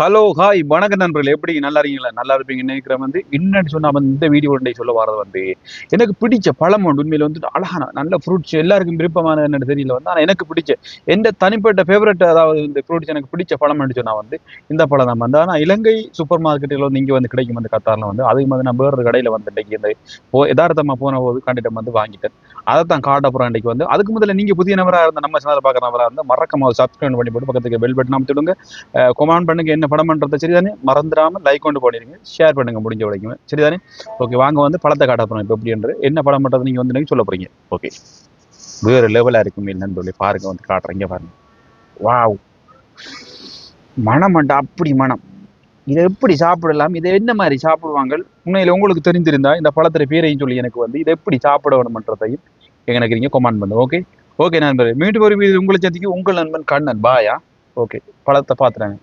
Hello hi வணக்க நண்பர்கள். எப்படி நல்லா இருக்கீங்களா? நல்லா இருப்பீங்க நினைக்கிறேன் வந்து என்னன்னு சொன்னால் வந்து இந்த வீடியோ ஒன்றை சொல்ல வரது வந்து எனக்கு பிடிச்ச பழம் ஒன்று உண்மையில் வந்து அழகான நல்ல ஃப்ரூட்ஸ் எல்லாருக்கும் விருப்பமான என்ன தெரியல வந்து ஆனால் எனக்கு பிடிச்ச எந்த தனிப்பட்ட ஃபேவரட் அதாவது இந்த ஃப்ரூட்ஸ் எனக்கு பிடிச்ச பழம் சொன்னால் வந்து இந்த பழம் தான் வந்து. ஆனால் இலங்கை சூப்பர் மார்க்கெட்டில் வந்து இங்கே வந்து கிடைக்கும் வந்து கத்தாரில் வந்து அதே மாதிரி நான் வேறு கடையில் வந்து இன்றைக்கி இந்த போ யதார்த்தமாக போன போது கண்டிப்பாக வந்து வாங்கிட்டேன். அதை தான் காட்ட போகிறேன் இன்றைக்கி வந்து. அதுக்கு முதல்ல நீங்கள் புதிய நபராக இருந்த நம்ம சேனல் பார்க்குறவராக இருந்தால் மறக்காம சப்ஸ்கிரைப் பண்ணி போட்டு பக்கத்துக்கு பெல் பட்டன் அமைத்துடுங்க கொமெண்ட் பண்ணுங்க என்ன படம் பண்ணுறத சரிதானே? மறந்துடாமல் லைக் கொண்டு பண்ணிடுங்க ஷேர் பண்ணுங்க முடிஞ்ச வரைக்கும். சரிதானே? ஓகே வாங்க வந்து படத்தை காட்ட போகிறோம் இப்போ எப்படின்றது என்ன படம் பண்ணுறது நீங்கள் வந்து நீங்கள் சொல்ல போகிறீங்க ஓகே வேறு லெவலாக இருக்கும் இல்லைன்னு பாருங்க வந்து காட்டுறீங்க பாருங்க. வாவ் மனம் அண்டா அப்படி மனம். இதை எப்படி சாப்பிடலாம்? இதை என்ன மாதிரி சாப்பிடுவாங்க உண்மையில் உங்களுக்கு தெரிஞ்சிருந்தா இந்த பழத்துல பேரையும் சொல்லி எனக்கு வந்து இதை எப்படி சாப்பிட வேணுமன்றதையும் எனக்கு நீங்கள் கொமெண்ட் பண்ணுங்க. ஓகே ஓகே நண்பர் மீண்டும் ஒரு வீடு உங்களை சந்திக்கு உங்கள் நண்பன் கண்ணன். பாயா ஓகே பழத்தை பார்த்துறாங்க